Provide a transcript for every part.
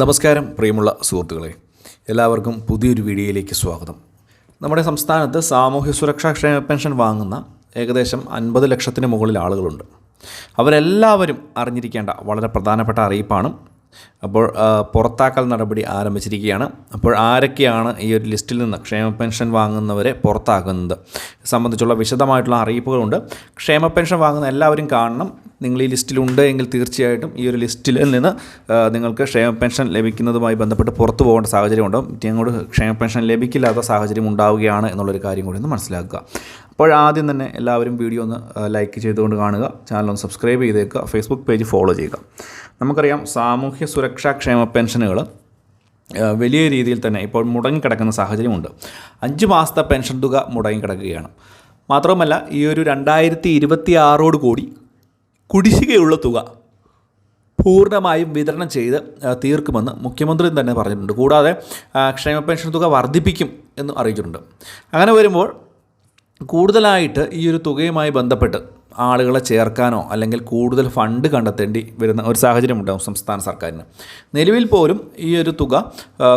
നമസ്കാരം പ്രിയമുള്ള സുഹൃത്തുക്കളെ. എല്ലാവർക്കും പുതിയൊരു വീഡിയോയിലേക്ക് സ്വാഗതം. നമ്മുടെ സംസ്ഥാനത്ത് സാമൂഹ്യ സുരക്ഷാ ക്ഷേമ പെൻഷൻ വാങ്ങുന്ന ഏകദേശം അൻപത് ലക്ഷത്തിന് മുകളിൽ ആളുകളുണ്ട്. അവരെല്ലാവരും അറിഞ്ഞിരിക്കേണ്ട വളരെ പ്രധാനപ്പെട്ട അറിയിപ്പാണ്. അപ്പോൾ പുറത്താക്കൽ നടപടി ആരംഭിച്ചിരിക്കുകയാണ്. അപ്പോൾ ആരൊക്കെയാണ് ഈ ഒരു ലിസ്റ്റിൽ നിന്ന് ക്ഷേമ പെൻഷൻ വാങ്ങുന്നവരെ പുറത്താക്കുന്നത്? സംബന്ധിച്ചുള്ള വിശദമായിട്ടുള്ള അറിയിപ്പുകളുണ്ട്. ക്ഷേമ പെൻഷൻ വാങ്ങുന്ന എല്ലാവരും കാണണം. നിങ്ങൾ ഈ ലിസ്റ്റിലുണ്ട് എങ്കിൽ തീർച്ചയായിട്ടും ഈ ഒരു ലിസ്റ്റിൽ നിന്ന് നിങ്ങൾക്ക് ക്ഷേമ പെൻഷൻ ലഭിക്കുന്നതുമായി ബന്ധപ്പെട്ട് പുറത്തു പോകേണ്ട സാഹചര്യം ഉണ്ടാവും ഞങ്ങളോട് ക്ഷേമ പെൻഷൻ ലഭിക്കില്ലാത്ത സാഹചര്യം ഉണ്ടാവുകയാണ് എന്നുള്ളൊരു കാര്യം കൂടി ഒന്ന് മനസ്സിലാക്കുക. അപ്പോൾ ആദ്യം തന്നെ എല്ലാവരും വീഡിയോ ഒന്ന് ലൈക്ക് ചെയ്തുകൊണ്ട് കാണുക ചാനൽ ഒന്ന് സബ്സ്ക്രൈബ് ചെയ്തേക്കുക ഫേസ്ബുക്ക് പേജ് ഫോളോ ചെയ്യുക. നമുക്കറിയാം സാമൂഹ്യ സുരക്ഷാ ക്ഷേമ പെൻഷനുകൾ വലിയ രീതിയിൽ തന്നെ ഇപ്പോൾ മുടങ്ങിക്കിടക്കുന്ന സാഹചര്യമുണ്ട്. അഞ്ച് മാസത്തെ പെൻഷൻ തുക മുടങ്ങിക്കിടക്കുകയാണ് മാത്രവുമല്ല ഈ ഒരു രണ്ടായിരത്തി ഇരുപത്തി ആറോട് കൂടി കുടിശ്ശികയുള്ള തുക പൂർണമായും വിതരണം ചെയ്ത് തീർക്കുമെന്ന് മുഖ്യമന്ത്രി തന്നെ പറഞ്ഞിട്ടുണ്ട്. കൂടാതെ ക്ഷേമ പെൻഷൻ തുക വർദ്ധിപ്പിക്കും എന്നും അറിയിച്ചിട്ടുണ്ട്. അങ്ങനെ വരുമ്പോൾ കൂടുതലായിട്ട് ഈ ഒരു തുകയുമായി ബന്ധപ്പെട്ട് ആളുകളെ ചേർക്കാനോ അല്ലെങ്കിൽ കൂടുതൽ ഫണ്ട് കണ്ടെത്തേണ്ടി വരുന്ന ഒരു സാഹചര്യം ഉണ്ടാകും സംസ്ഥാന സർക്കാരിന്. നിലവിൽ പോലും ഈ ഒരു തുക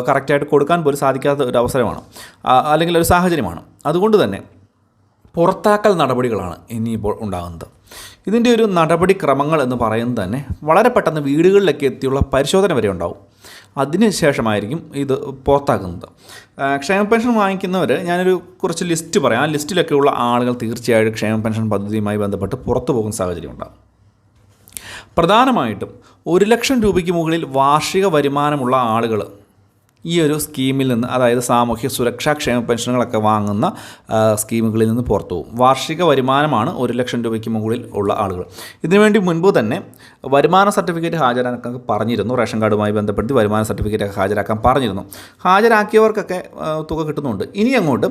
കറക്റ്റായിട്ട് കൊടുക്കാൻ പോലും സാധിക്കാത്ത ഒരു അവസരമാണ്. അല്ലെങ്കിൽ ഒരു സാഹചര്യമാണ്. അതുകൊണ്ട് തന്നെ പുറത്താക്കൽ നടപടികളാണ് ഇനിയിപ്പോൾ ഉണ്ടാകുന്നത്. ഇതിന്റെ ഒരു നടപടിക്രമങ്ങൾ എന്ന് പറയുന്നത് തന്നെ വളരെ പെട്ടെന്ന് വീടുകളിലൊക്കെ എത്തിയുള്ള പരിശോധന വരെ ഉണ്ടാവും. അതിനുശേഷമായിരിക്കും ഇത് പുറത്താക്കുന്നത്. ക്ഷേമ പെൻഷൻ വാങ്ങിക്കുന്നവർ ഞാനൊരു കുറച്ച് ലിസ്റ്റ് പറയാം. ആ ലിസ്റ്റിലൊക്കെയുള്ള ആളുകൾ തീർച്ചയായിട്ടും ക്ഷേമ പെൻഷൻ പദ്ധതിയുമായി ബന്ധപ്പെട്ട് പുറത്തു പോകുന്ന സാഹചര്യം ഉണ്ടാകും പ്രധാനമായിട്ടും ഒരു ലക്ഷം രൂപയ്ക്ക് മുകളിൽ വാർഷിക വരുമാനമുള്ള ആളുകൾ ഈ ഒരു സ്കീമിൽ നിന്ന് അതായത് സാമൂഹ്യ സുരക്ഷാ ക്ഷേമ പെൻഷനുകളൊക്കെ വാങ്ങുന്ന സ്കീമുകളിൽ നിന്ന് പുറത്തു പോകും. വാർഷിക വരുമാനമാണ് ഒരു ലക്ഷം രൂപയ്ക്ക് മുകളിൽ ഉള്ള ആളുകൾ. ഇതിനുവേണ്ടി മുൻപ് തന്നെ വരുമാന സർട്ടിഫിക്കറ്റ് ഹാജരാക്കാൻ പറഞ്ഞിരുന്നു. റേഷൻ കാർഡുമായി ബന്ധപ്പെടുത്തി വരുമാന സർട്ടിഫിക്കറ്റ് ഹാജരാക്കാൻ പറഞ്ഞിരുന്നു. ഹാജരാക്കിയവർക്കൊക്കെ തുക കിട്ടുന്നുണ്ട്. ഇനി അങ്ങോട്ട്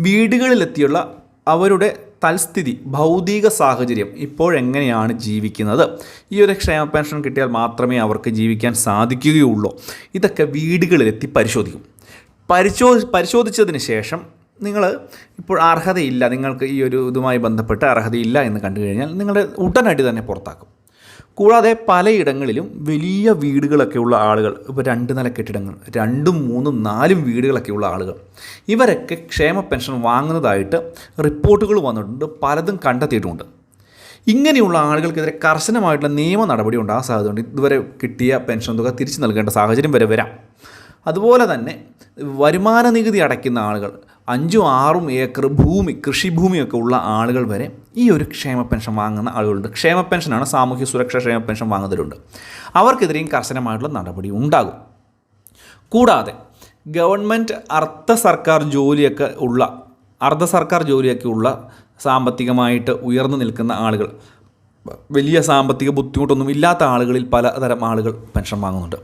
വീടുകളിലെത്തിയുള്ള അവരുടെ തൽസ്ഥിതി ഭൗതിക സാഹചര്യം ഇപ്പോഴെങ്ങനെയാണ് ജീവിക്കുന്നത്? ഈ ഒരു ക്ഷേമ പെൻഷൻ കിട്ടിയാൽ മാത്രമേ അവർക്ക് ജീവിക്കാൻ സാധിക്കുകയുള്ളൂ. ഇതൊക്കെ വീടുകളിലെത്തി പരിശോധിക്കും. പരിശോ പരിശോധിച്ചതിന് ശേഷം നിങ്ങൾ ഇപ്പോൾ അർഹതയില്ല നിങ്ങൾക്ക് ഈ ഒരു ഇതുമായി ബന്ധപ്പെട്ട് അർഹതയില്ല എന്ന് കണ്ടു കഴിഞ്ഞാൽ നിങ്ങളുടെ ഉടനടി തന്നെ പുറത്താക്കും. കൂടാതെ പലയിടങ്ങളിലും വലിയ വീടുകളൊക്കെ ഉള്ള ആളുകൾ ഇപ്പോൾ രണ്ട് നില കെട്ടിടങ്ങൾ രണ്ടും മൂന്നും നാലും വീടുകളൊക്കെ ഉള്ള ആളുകൾ ഇവരൊക്കെ ക്ഷേമ പെൻഷൻ വാങ്ങുന്നതായിട്ട് റിപ്പോർട്ടുകൾ വന്നിട്ടുണ്ട് പലതും കണ്ടെത്തിയിട്ടുമുണ്ട് ഇങ്ങനെയുള്ള ആളുകൾക്കെതിരെ കർശനമായിട്ടുള്ള നിയമ നടപടി ഉണ്ടാകാൻ സാധ്യതയുണ്ട്. ഇതുവരെ കിട്ടിയ പെൻഷൻ തുക തിരിച്ചു നൽകേണ്ട സാഹചര്യം വരെ വരാം. അതുപോലെ തന്നെ വരുമാന നികുതി അടയ്ക്കുന്ന ആളുകൾ അഞ്ചും ആറും ഏക്കർ ഭൂമി കൃഷിഭൂമിയൊക്കെ ഉള്ള ആളുകൾ വരെ ഈ ഒരു ക്ഷേമ പെൻഷൻ വാങ്ങുന്ന ആളുകളുണ്ട് ക്ഷേമ പെൻഷനാണ് സാമൂഹ്യ സുരക്ഷാ ക്ഷേമ പെൻഷൻ വാങ്ങുന്നവരുണ്ട്. അവർക്കെതിരെയും കർശനമായിട്ടുള്ള നടപടി ഉണ്ടാകും. കൂടാതെ ഗവൺമെന്റ് അർദ്ധ സർക്കാർ ജോലിയൊക്കെ ഉള്ള അർദ്ധ സർക്കാർ ജോലിയൊക്കെ ഉള്ള സാമ്പത്തികമായിട്ട് ഉയർന്നു നിൽക്കുന്ന ആളുകൾ വലിയ സാമ്പത്തിക ബുദ്ധിമുട്ടൊന്നും ഇല്ലാത്ത ആളുകളിൽ പലതരം ആളുകൾ പെൻഷൻ വാങ്ങുന്നുണ്ട്.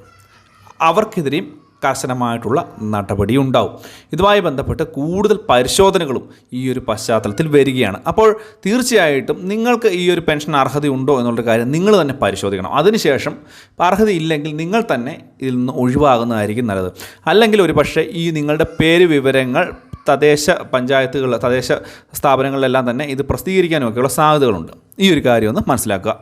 അവർക്കെതിരെയും കർശനമായിട്ടുള്ള നടപടി ഉണ്ടാവും ഇതുമായി ബന്ധപ്പെട്ട് കൂടുതൽ പരിശോധനകളും ഈ ഒരു പശ്ചാത്തലത്തിൽ വരികയാണ്. അപ്പോൾ തീർച്ചയായിട്ടും നിങ്ങൾക്ക് ഈ ഒരു പെൻഷൻ അർഹതയുണ്ടോ എന്നുള്ള കാര്യം നിങ്ങൾ തന്നെ പരിശോധിക്കണം. അതിനുശേഷം അർഹതയില്ലെങ്കിൽ നിങ്ങൾ തന്നെ ഇതിൽ നിന്ന് ഒഴിവാകുന്നതായിരിക്കും നല്ലത്. അല്ലെങ്കിൽ ഒരു പക്ഷേ ഈ നിങ്ങളുടെ പേര് വിവരങ്ങൾ തദ്ദേശ പഞ്ചായത്തുകൾ തദ്ദേശ സ്ഥാപനങ്ങളിലെല്ലാം തന്നെ ഇത് പ്രസിദ്ധീകരിക്കാനുമൊക്കെയുള്ള സാധ്യതകളുണ്ട്. ഈ ഒരു കാര്യം ഒന്ന് മനസ്സിലാക്കുക.